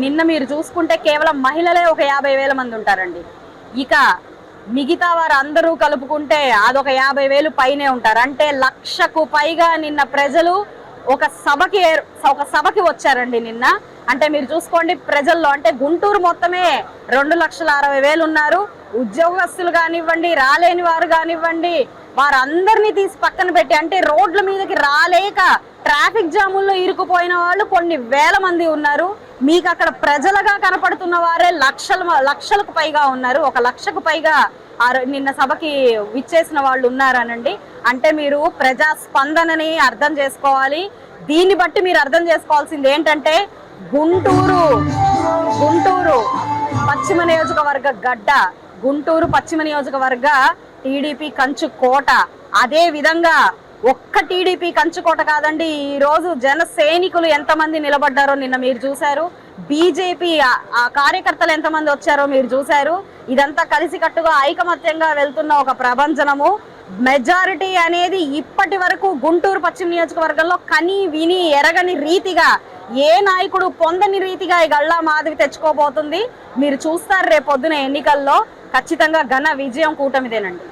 నిన్న మీరు చూసుకుంటే కేవలం మహిళలే ఒక యాభై వేల మంది ఉంటారండి. ఇక మిగతా వారు అందరూ కలుపుకుంటే అదొక యాభై వేలు పైనే ఉంటారు. అంటే లక్షకు పైగా నిన్న ప్రజలు ఒక సభకి ఒక సభకి వచ్చారండి నిన్న. అంటే మీరు చూసుకోండి ప్రజల్లో అంటే గుంటూరు మొత్తమే రెండు లక్షల అరవై వేలు ఉన్నారు. ఉద్యోగస్తులు కానివ్వండి రాలేని వారు కానివ్వండి వారందరినీ తీసి పక్కన పెట్టి అంటే రోడ్ల మీదకి రాలేక ట్రాఫిక్ జాముల్లో ఇరుకుపోయిన వాళ్ళు కొన్ని వేల మంది ఉన్నారు. మీకు అక్కడ ప్రజలుగా కనపడుతున్న వారే లక్షల లక్షలకు పైగా ఉన్నారు. ఒక లక్షకు పైగా ఆ నిన్న సభకి విచ్చేసిన వాళ్ళు ఉన్నారనండి. అంటే మీరు ప్రజా స్పందనని అర్థం చేసుకోవాలి. దీన్ని బట్టి మీరు అర్థం చేసుకోవాల్సింది ఏంటంటే గుంటూరు గుంటూరు పశ్చిమ నియోజకవర్గ గడ్డ గుంటూరు పశ్చిమ నియోజకవర్గ టీడీపీ కంచు కోట. అదే విధంగా ఒక్క టీడీపీ కంచుకోట కాదండి ఈ రోజు జన సైనికులు ఎంతమంది నిలబడ్డారో నిన్న మీరు చూశారు. బీజేపీ ఆ కార్యకర్తలు ఎంతమంది వచ్చారో మీరు చూశారు. ఇదంతా కలిసికట్టుగా ఐకమత్యంగా వెళ్తున్న ఒక ప్రభంజనము. మెజారిటీ అనేది ఇప్పటి వరకు గుంటూరు పశ్చిమ నియోజకవర్గంలో కని విని ఎరగని రీతిగా ఏ నాయకుడు పొందని రీతిగా ఈ గళ్ళా మాధవి తెచ్చుకోబోతుంది. మీరు చూస్తారు రేపు ఎన్నికల్లో. ఖచ్చితంగా ఘన విజయం కూటమిదేనండి.